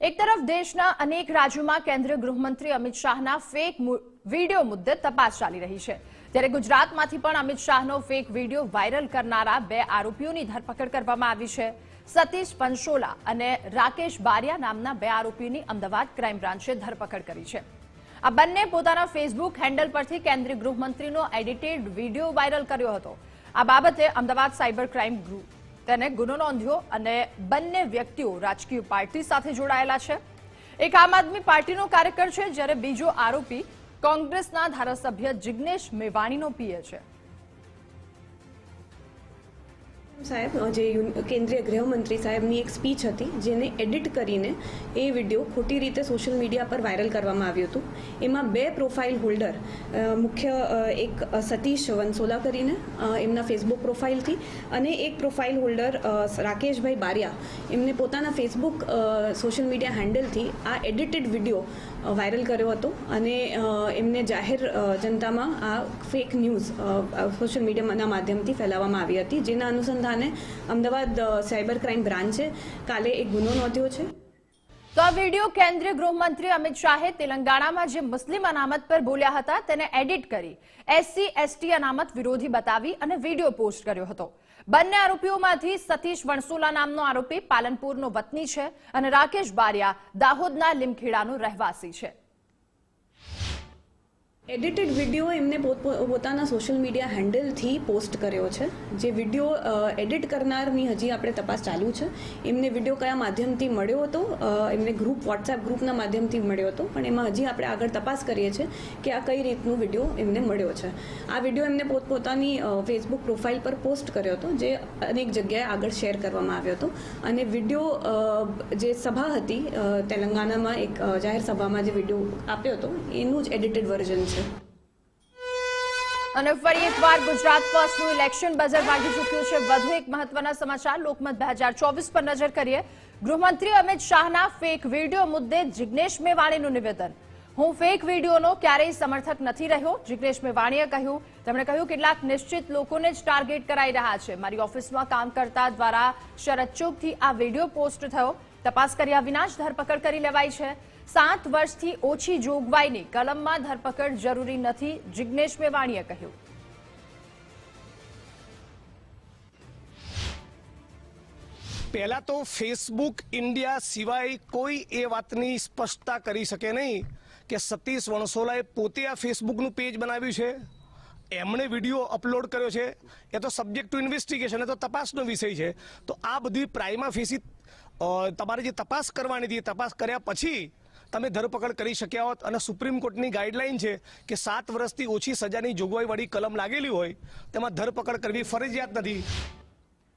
એક તરફ દેશના અનેક રાજ્યોમાં કેન્દ્રીય ગૃહમંત્રી અમિત શાહના ફેક વીડિયો મુદ્દે તપાસ ચાલી રહી છે. ત્યારે ગુજરાતમાંથી પણ અમિત શાહનો ફેક વીડિયો વાયરલ કરનારા બે આરોપીઓની ધરપકડ કરવામાં આવી છે. સતીશ પંશોલા અને રાકેશ બારિયા નામના બે આરોપીની અમદાવાદ ક્રાઇમ બ્રાન્ચે ધરપકડ કરી છે. આ બંને પોતાના ફેસબુક હેન્ડલ પરથી કેન્દ્રીય ગૃહમંત્રીનો એડિટેડ વીડિયો વાયરલ કર્યો હતો. આ બાબતે અમદાવાદ સાયબર ક્રાઇમ તેને ગુનો નોંધ્યો અને બંને વ્યક્તિઓ રાજકીય પાર્ટી સાથે જોડાયેલા છે. એક આમ આદમી પાર્ટીનો કાર્યકર છે, જ્યારે બીજો આરોપી કોંગ્રેસના ધારાસભ્ય જિગ્નેશ મેવાણીનો પીએ છે. સાહેબ જે કેન્દ્રીય ગૃહમંત્રી સાહેબની એક સ્પીચ હતી, જેને એડિટ કરીને એ વીડિયો ખોટી રીતે સોશિયલ મીડિયા પર વાયરલ કરવામાં આવ્યું હતું. એમાં બે પ્રોફાઇલ હોલ્ડર મુખ્ય એક સતીશ વંસોલા કરીને એમના ફેસબુક પ્રોફાઇલથી અને એક પ્રોફાઇલ હોલ્ડર રાકેશભાઈ બારિયા. એમને પોતાના ફેસબુક સોશિયલ મીડિયા હેન્ડલથી આ એડિટેડ વીડિયો વાયરલ કર્યો હતો અને એમને જાહેર જનતામાં આ ફેક ન્યૂઝ સોશિયલ મીડિયાના માધ્યમથી ફેલાવવામાં આવી હતી, જેના અનુસંધાને અમદાવાદ સાયબર ક્રાઇમ બ્રાન્ચે કાલે એક ગુનો નોંધ્યો છે. તો આ વીડિયો કેન્દ્રીય ગૃહમંત્રી અમિત શાહે તેલંગાણામાં જે મુસ્લિમ અનામત પર બોલ્યા હતા, તેને એડિટ કરી, એસસી, એસટી અનામત વિરોધી બતાવી અને વીડિયો પોસ્ટ કર્યો હતો. બંને આરોપીઓમાંથી સતીશ વણસોલા નામનો આરોપી પાલનપુરનો વતની છે અને રાકેશ બારિયા દાહોદના લીમખેડાનો રહેવાસી છે. એડિટેડ વીડિયો એમને પોત- પોતાના સોશિયલ મીડિયા હેન્ડલથી પોસ્ટ કર્યો છે. જે વીડિયો એડિટ કરનારની હજી આપણે તપાસ ચાલુ છે. એમને વીડિયો કયા માધ્યમથી મળ્યો હતો? એમને ગ્રુપ વોટ્સએપ ગ્રુપના માધ્યમથી મળ્યો હતો. પણ એમાં હજી આપણે આગળ તપાસ કરીએ છીએ કે આ કઈ રીતનું વીડિયો એમને મળ્યો છે. આ વીડિયો એમને પોતપોતાની ફેસબુક પ્રોફાઇલ પર પોસ્ટ કર્યો હતો, જે અનેક જગ્યાએ આગળ શેર કરવામાં આવ્યો હતો. અને વીડિયો જે સભા હતી તેલંગાનામાં એક જાહેર સભામાં જે વીડિયો આપ્યો હતો, એનું જ એડિટેડ વર્ઝન છે. અને ફરી એકવાર ગુજરાત ફર્સ્ટનું ઇલેક્શન બજાર વાગી ચૂક્યું છે. વધુ એક મહત્વના સમાચાર લોકમત બે હજાર ચોવીસ પર નજર કરીએ. ગૃહમંત્રી અમિત શાહના ફેક વીડિયો મુદ્દે જિગ્નેશ મેવાણીનું નિવેદન. હું ફેક વિડીયોનો ક્યારેય સમર્થક નથી રહ્યો, જિગ્નેશ મેવાણીએ કહ્યું. તેમણે કહ્યું, કેટલાક નિશ્ચિત લોકોને જ ટાર્ગેટ કરાઈ રહ્યા છે. મારી ઓફિસમાં કામ કરતા દ્વારા શરત ચૂકથી આ વીડિયો પોસ્ટ થયો. તપાસ કર્યા વિના જ ધરપકડ કરી લેવાઈ છે. સાત વર્ષથી ઓછી જોગવાઈની કલમમાં ધરપકડ જરૂરી નથી, જિગ્નેશ મેવાણીએ કહ્યું. પહેલા તો ફેસબુક ઇન્ડિયા સિવાય કોઈ એ વાતની સ્પષ્ટતા કરી શકે નહીં કે સતીશ વણસોલાએ પોતે આ ફેસબુકનું પેજ બનાવ્યું છે. એમણે વીડિયો અપલોડ કર્યો છે. એ તો સબ્જેક્ટ ટુ ઇન્વેસ્ટિગેશન, એ તો તપાસનો વિષય છે. તો આ બધી પ્રાઇમા ફેસી તમારે જે તપાસ કરવાની હતી તપાસ કર્યા પછી તમે ધરપકડ કરી શક્યા હોત અને સુપ્રીમ કોર્ટની ગાઈડલાઈન છે કે સાત વર્ષથી ઓછી સજાની જોગવાઈવાળી કલમ લાગેલી હોય, તેમાં ધરપકડ કરવી ફરજિયાત નથી.